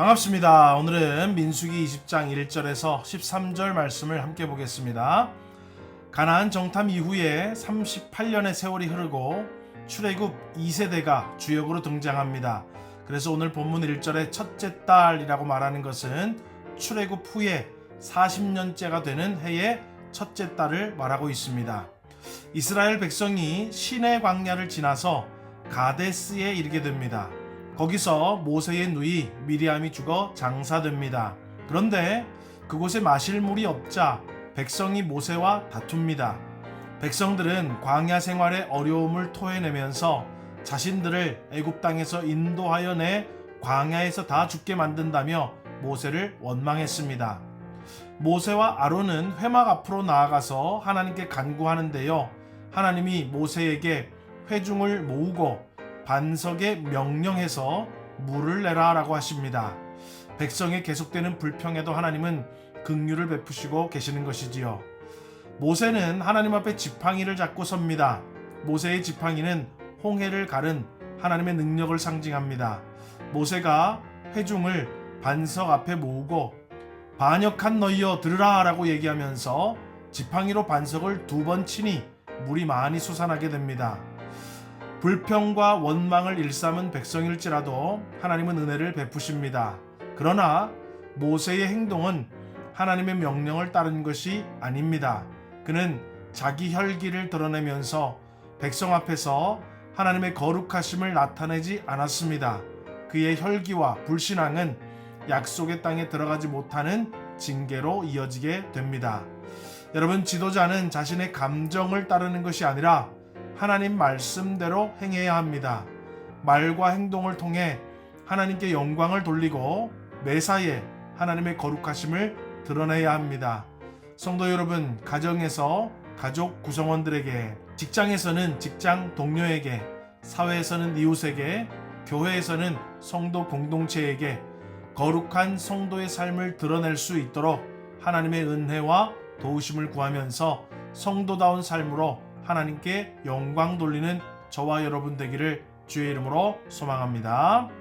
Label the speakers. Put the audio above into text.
Speaker 1: 반갑습니다. 오늘은 민수기 20장 1절에서 13절 말씀을 함께 보겠습니다. 가나안 정탐 이후에 38년의 세월이 흐르고 출애굽 2세대가 주역으로 등장합니다. 그래서 오늘 본문 1절에 첫째 딸이라고 말하는 것은 출애굽 후에 40년째가 되는 해의 첫째 딸을 말하고 있습니다. 이스라엘 백성이 시내 광야를 지나서 가데스에 이르게 됩니다. 거기서 모세의 누이 미리암이 죽어 장사됩니다. 그런데 그곳에 마실 물이 없자 백성이 모세와 다툽니다. 백성들은 광야 생활의 어려움을 토해내면서 자신들을 애굽 땅에서 인도하여 내 광야에서 다 죽게 만든다며 모세를 원망했습니다. 모세와 아론은 회막 앞으로 나아가서 하나님께 간구하는데요. 하나님이 모세에게 회중을 모으고 반석에 명령해서 물을 내라라고 하십니다. 백성의 계속되는 불평에도 하나님은 긍휼을 베푸시고 계시는 것이지요. 모세는 하나님 앞에 지팡이를 잡고 섭니다. 모세의 지팡이는 홍해를 가른 하나님의 능력을 상징합니다. 모세가 회중을 반석 앞에 모으고 반역한 너희여 들으라라고 얘기하면서 지팡이로 반석을 두 번 치니 물이 많이 솟아나게 됩니다. 불평과 원망을 일삼은 백성일지라도 하나님은 은혜를 베푸십니다. 그러나 모세의 행동은 하나님의 명령을 따른 것이 아닙니다. 그는 자기 혈기를 드러내면서 백성 앞에서 하나님의 거룩하심을 나타내지 않았습니다. 그의 혈기와 불신앙은 약속의 땅에 들어가지 못하는 징계로 이어지게 됩니다. 여러분, 지도자는 자신의 감정을 따르는 것이 아니라 하나님 말씀대로 행해야 합니다. 말과 행동을 통해 하나님께 영광을 돌리고 매사에 하나님의 거룩하심을 드러내야 합니다. 성도 여러분, 가정에서 가족 구성원들에게, 직장에서는 직장 동료에게, 사회에서는 이웃에게, 교회에서는 성도 공동체에게 거룩한 성도의 삶을 드러낼 수 있도록 하나님의 은혜와 도우심을 구하면서 성도다운 삶으로 하나님께 영광 돌리는 저와 여러분 되기를 주의 이름으로 소망합니다.